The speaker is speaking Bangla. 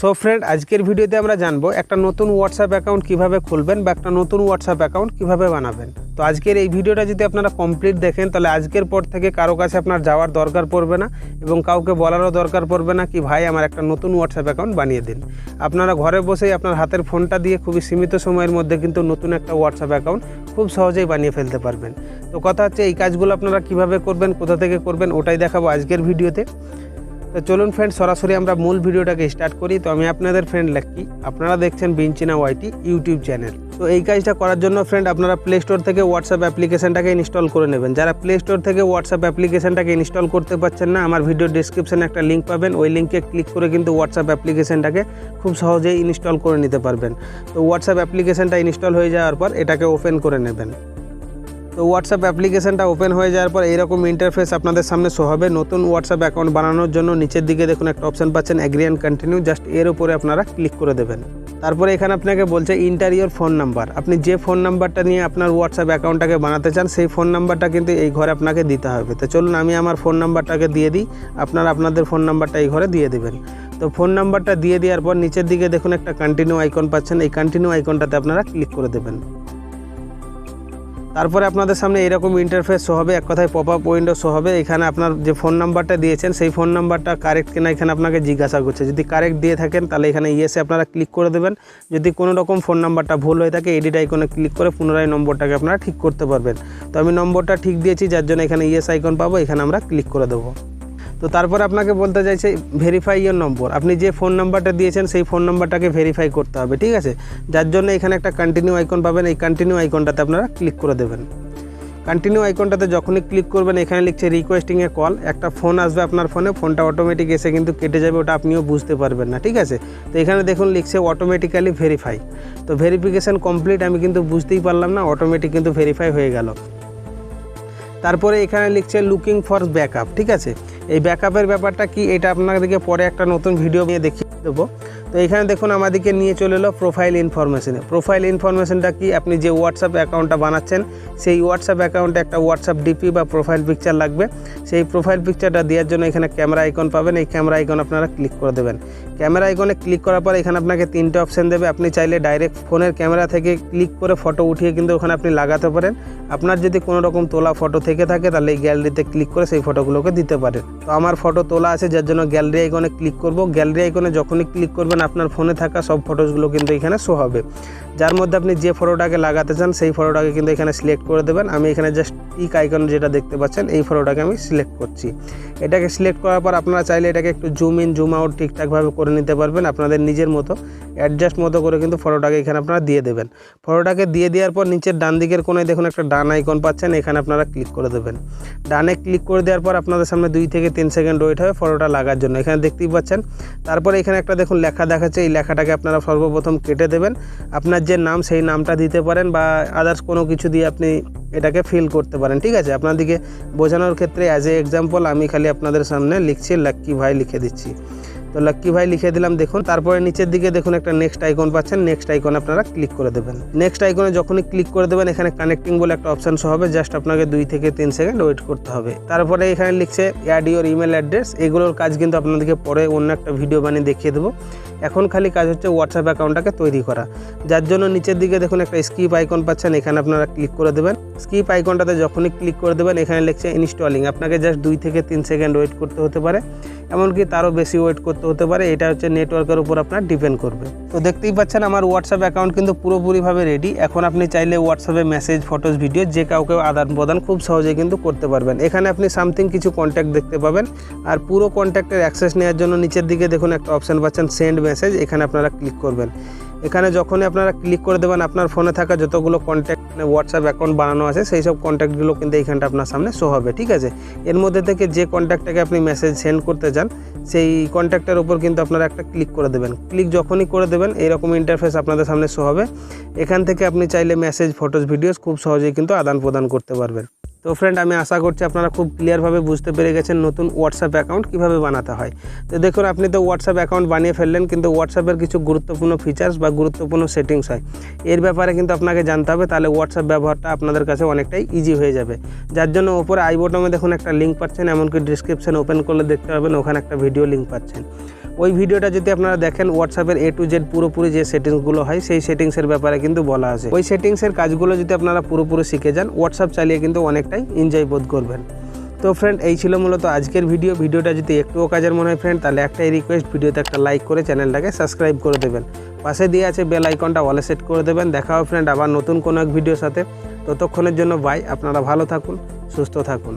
সো ফ্রেন্ড আজকের ভিডিওতে আমরা জানব একটা নতুন হোয়াটসঅ্যাপ অ্যাকাউন্ট কীভাবে খুলবেন বা একটা নতুন হোয়াটসঅ্যাপ অ্যাকাউন্ট কীভাবে বানাবেন। তো আজকের এই ভিডিওটা যদি আপনারা কমপ্লিট দেখেন, তাহলে আজকের পর থেকে কারও কাছে আপনার যাওয়ার দরকার পড়বে না এবং কাউকে বলারও দরকার পড়বে না কি, ভাই, আমার একটা নতুন হোয়াটসঅ্যাপ অ্যাকাউন্ট বানিয়ে দিন। আপনারা ঘরে বসেই আপনার হাতের ফোনটা দিয়ে খুবই সীমিত সময়ের মধ্যে কিন্তু নতুন একটা হোয়াটসঅ্যাপ অ্যাকাউন্ট খুব সহজেই বানিয়ে ফেলতে পারবেন। তো কথা হচ্ছে, এই কাজগুলো আপনারা কীভাবে করবেন, কোথা থেকে করবেন, ওটাই দেখাবো আজকের ভিডিওতে। তো চলুন ফ্রেন্ড সরাসরি আমরা মূল ভিডিওটাকে স্টার্ট করি। তো আমি আপনাদের ফ্রেন্ড লাক্কি আপনারা দেখছেন বিনচিনা ওয়াইটি ইউটিউব চ্যানেল তো এই কাজটা করার জন্য ফ্রেন্ড আপনারা প্লে স্টোর থেকে হোয়াটসঅ্যাপ অ্যাপ্লিকেশনটাকে ইনস্টল করে নেবেন। যারা প্লে স্টোর থেকে হোয়াটসঅ্যাপ অ্যাপ্লিকেশনটাকে ইনস্টল করতে পারছেন না, আমার ভিডিও ডিসক্রিপশনে একটা লিঙ্ক পাবেন। ওই লিঙ্কে ক্লিক করে কিন্তু হোয়াটসঅ্যাপ অ্যাপ্লিকেশনটাকে খুব সহজেই ইনস্টল করে নিতে পারবেন। তো হোয়াটসঅ্যাপ অ্যাপ্লিকেশনটা ইনস্টল হয়ে যাওয়ার পর এটাকে ওপেন করে নেবেন। তো হোয়াটসঅ্যাপ অ্যাপ্লিকেশনটা ওপেন হয়ে যাওয়ার পর এইরকম ইন্টারফেস আপনাদের সামনে শো হবে। নতুন হোয়াটসঅ্যাপ অ্যাকাউন্ট বানানোর জন্য নিচের দিকে দেখুন একটা অপশন পাচ্ছেন অ্যাগ্রি অ্যান্ড কন্টিনিউ জাস্ট এর উপরে আপনারা ক্লিক করে দেবেন। তারপরে এখানে আপনাকে বলছে ইন্টারিয়র ফোন নাম্বার আপনি যে ফোন নাম্বারটা নিয়ে আপনার হোয়াটসঅ্যাপ অ্যাকাউন্টটাকে বানাতে চান, সেই ফোন নাম্বারটা কিন্তু এই ঘরে আপনাকে দিতে হবে। তো চলুন আমি আমার ফোন নাম্বারটাকে দিয়ে দিই। আপনারা আপনাদের ফোন নাম্বারটা এই ঘরে দিয়ে দেবেন। তো ফোন নাম্বারটা দিয়ে দেওয়ার পর নিচের দিকে দেখুন একটা কন্টিনিউ আইকন পাচ্ছেন। এই কন্টিনিউ আইকনটাতে আপনারা ক্লিক করে দেবেন। তারপরে আপনাদের সামনে এরকম ইন্টারফেস শো হবে, এক কথায় পপ আপ উইন্ডো শো হবে। এখানে আপনার যে ফোন নাম্বারটা দিয়েছেন, সেই ফোন নাম্বারটা কারেক্ট কিনা এখানে আপনাকে জিজ্ঞাসা করছে। যদি কারেক্ট দিয়ে থাকেন, তাহলে এখানে ইয়েসে আপনারা ক্লিক করে দেবেন। যদি কোনো রকম ফোন নাম্বারটা ভুল হয়ে থাকে এডিট আইকনে ক্লিক করে পুনরায় নম্বরটাকে আপনারা ঠিক করতে পারবেন। তো আমি নম্বরটা ঠিক দিয়েছি, যার জন্য এখানে ইয়েস আইকন পাবো, এখানে আমরা ক্লিক করে দেবো। তো তারপর আপনাকে বলতে চাইছে ভেরিফাই ইয়োর নম্বর আপনি যে ফোন নাম্বারটা দিয়েছেন, সেই ফোন নাম্বারটাকে ভেরিফাই করতে হবে, ঠিক আছে? যার জন্য এখানে একটা কন্টিনিউ আইকন পাবেন, এই কন্টিনিউ আইকনটাতে আপনারা ক্লিক করে দেবেন। কন্টিনিউ আইকনটাতে যখনই ক্লিক করবেন, এখানে লিখছে রিকোয়েস্টিং এ কল একটা ফোন আসবে আপনার ফোনে ফোনটা অটোমেটিক এসে কিন্তু কেটে যাবে, ওটা আপনিও বুঝতে পারবেন না, ঠিক আছে? তো এখানে দেখুন লিখছে অটোমেটিক্যালি ভেরিফাই তো ভেরিফিকেশান কমপ্লিট আমি কিন্তু বুঝতেই পারলাম না অটোমেটিক কিন্তু ভেরিফাই হয়ে গেল। তারপরে এখানে লিখছে লুকিং ফর ব্যাকআপ ঠিক আছে? এই ব্যাকআপের ব্যাপারটা কি? এটা আপনাদেরকে পরে একটা নতুন ভিডিও নিয়ে দেখিয়ে দেবো। তো এখানে দেখুন আমাদেরকে নিয়ে চলে এলো প্রোফাইল ইনফরমেশনে প্রোফাইল ইনফরমেশনটা কি? আপনি যে হোয়াটসঅ্যাপ অ্যাকাউন্টটা বানাচ্ছেন, সেই হোয়াটসঅ্যাপ অ্যাকাউন্টে একটা হোয়াটসঅ্যাপ ডিপি বা প্রোফাইল পিকচার লাগবে। সেই প্রোফাইল পিকচারটা দেওয়ার জন্য এখানে ক্যামেরা আইকন পাবেন। এই ক্যামেরা আইকন আপনারা ক্লিক করে দেবেন। ক্যামেরা আইকনে ক্লিক করার পর এখানে আপনাকে তিনটে অপশান দেবে। আপনি চাইলে ডাইরেক্ট ফোনের ক্যামেরা থেকে ক্লিক করে ফটো উঠিয়ে কিন্তু ওখানে আপনি লাগাতে পারেন। আপনার যদি কোনো রকম তোলা ফটো থেকে থাকে, তাহলে এই গ্যালারিতে ক্লিক করে সেই ফটোগুলোকে দিতে পারেন। তো আমার ফটো তোলা আছে, যার জন্য গ্যালারি আইকনে ক্লিক করব। গ্যালারি আইকনে যখনই ক্লিক করবেন আপনার ফোনে থাকা সব ফটোসগুলো কিন্তু এখানে শো হবে। যার মধ্যে আপনি যে ফটোটাকে লাগাতে চান, সেই ফটোটাকে কিন্তু এখানে সিলেক্ট করে দেবেন। আমি এখানে জাস্ট টিক আইকন যেটা দেখতে পাচ্ছেন, এই ফটোটাকে আমি সিলেক্ট করছি। এটাকে সিলেক্ট করার পর আপনারা চাইলে এটাকে একটু জুম ইন জুম আউট ঠিকঠাকভাবে করে নিতে পারবেন। আপনাদের নিজের মতো অ্যাডজাস্ট মতো করে কিন্তু ফটোটাকে এখানে আপনারা দিয়ে দেবেন। ফটোটাকে দিয়ে দেওয়ার পর নিচের ডান দিকের কোনায় দেখুন একটা ডান আইকন পাচ্ছেন, এখানে আপনারা ক্লিক করে দেবেন। ডানে ক্লিক করে দেওয়ার পর আপনাদের সামনে দুই থেকে তিন সেকেন্ড ওয়েট হবে ফটোটা লাগার জন্য। এখানে দেখতেই পাচ্ছেন, তারপরে এখানে একটা দেখুন লেখা দেখাচ্ছে, এই লেখাটাকে আপনারা সর্বপ্রথম কেটে দেবেন। আপনার যে নাম, সেই নামটা দিতে পারেন বা আদার্স কোনো কিছু দিয়ে আপনি এটাকে ফিল করতে পারেন, ঠিক আছে? আপনাদেরকে বোঝানোর ক্ষেত্রে অ্যাজ এ এক্সাম্পল আমি খালি আপনাদের সামনে লিখছি, লাক্কি ভাই লিখে দিচ্ছি। তো লাক্কি ভাই লিখে দিলাম, দেখুন। তারপরে নিচের দিকে দেখুন একটা নেক্সট আইকন পাচ্ছেন। নেক্সট আইকন আপনারা ক্লিক করে দেবেন। নেক্সট আইকনে যখনই ক্লিক করে দেবেন, এখানে কানেক্টিং বলে একটা অপশন শো হবে। জাস্ট আপনাকে দুই থেকে তিন সেকেন্ড ওয়েট করতে হবে। তারপরে এখানে লিখছে অ্যাড ইউর ইমেল অ্যাড্রেস এগুলোর কাজ কিন্তু আপনাদেরকে পরে অন্য একটা ভিডিও বানিয়ে দেখিয়ে দেবো। এখন খালি কাজ হচ্ছে হোয়াটসঅ্যাপ অ্যাকাউন্টটাকে তৈরি করা। যার জন্য নিচের দিকে দেখুন একটা স্কিপ আইকন পাচ্ছেন, এখানে আপনারা ক্লিক করে দেবেন। স্কিপ আইকনটাতে যখনই ক্লিক করে দেবেন, এখানে লিখছে ইনস্টলিং আপনাকে জাস্ট দুই থেকে তিন সেকেন্ড ওয়েট করতে হতে পারে। এমনকি তারও বেশি ওয়েট করতে হতে পারে, এটা হচ্ছে নেটওয়ার্কের উপর আপনার ডিপেন্ড করবে। তো দেখতেই পাচ্ছেন আমার হোয়াটসঅ্যাপ অ্যাকাউন্ট কিন্তু পুরোপুরিভাবে রেডি এখন আপনি চাইলে হোয়াটসঅ্যাপে মেসেজ ফটোস ভিডিও যে কাউকে আদান প্রদান খুব সহজে কিন্তু করতে পারবেন। এখানে আপনি সামথিং কিছু কন্ট্যাক্ট দেখতে পাবেন। আর পুরো কন্ট্যাক্টের অ্যাক্সেস নেওয়ার জন্য নিচের দিকে দেখুন একটা অপশান পাচ্ছেন সেন্ড মেসেজ এখানে আপনারা ক্লিক করবেন। এখানে যখনই আপনারা ক্লিক করে দেবেন, আপনার ফোনে থাকা যতগুলো কন্ট্যাক্ট মানে হোয়াটসঅ্যাপ অ্যাকাউন্ট বানানো আছে, সেই সব কন্ট্যাক্টগুলো কিন্তু এইখানটা আপনার সামনে শো হবে, ঠিক আছে? এর মধ্যে থেকে যে কন্ট্যাক্টটাকে আপনি মেসেজ সেন্ড করতে চান, সেই কন্ট্যাক্টের উপর কিন্তু আপনারা একটা ক্লিক করে দেবেন। ক্লিক যখনই করে দেবেন, এইরকম ইন্টারফেস আপনাদের সামনে শো হবে। এখান থেকে আপনি চাইলে মেসেজ ফটোস ভিডিওস খুব সহজেই কিন্তু আদান প্রদান করতে পারবেন। তো ফ্রেন্ড আমি আশা করছি আপনারা খুব ক্লিয়ারভাবে বুঝতে পেরে গেছেন নতুন হোয়াটসঅ্যাপ অ্যাকাউন্ট কীভাবে বানাতে হয়। তো দেখুন, আপনি তো হোয়াটসঅ্যাপ অ্যাকাউন্ট বানিয়ে ফেললেন, কিন্তু হোয়াটসঅ্যাপের কিছু গুরুত্বপূর্ণ ফিচার্স বা গুরুত্বপূর্ণ সেটিংস হয়। এর ব্যাপারে কিন্তু আপনাকে জানতে হবে, তাহলে হোয়াটসঅ্যাপ ব্যবহারটা আপনাদের কাছে অনেকটাই ইজি হয়ে যাবে। যার জন্য ওপরে আই বটমে দেখুন একটা লিঙ্ক পাচ্ছেন, এমনকি ডিসক্রিপশন ওপেন করলে দেখতে পাবেন, ওখানে একটা ভিডিও লিঙ্ক পাচ্ছেন। ওই ভিডিওটা যদি আপনারা দেখেন হোয়াটসঅ্যাপের এ টু জেড পুরোপুরি যে সেটিংসগুলো হয়, সেই সেটিংসের ব্যাপারে কিন্তু বলা আছে। ওই সেটিংসের কাজগুলো যদি আপনারা পুরোপুরি শিখে যান হোয়াটসঅ্যাপ চালিয়ে কিন্তু অনেকটাই এনজয় বোধ করবেন। তো ফ্রেন্ড এই ছিল মূলত আজকের ভিডিও ভিডিওটা যদি একটুও কাজের মনে হয় ফ্রেন্ড তাহলে একটাই রিকোয়েস্ট ভিডিওতে একটা লাইক করে চ্যানেলটাকে সাবস্ক্রাইব করে দেবেন। পাশে দিয়ে আছে বেল আইকনটা অলে সেট করে দেবেন। দেখা হবে ফ্রেন্ড আবার নতুন কোনো এক ভিডিওর সাথে। ততক্ষণের জন্য বাই আপনারা ভালো থাকুন, সুস্থ থাকুন।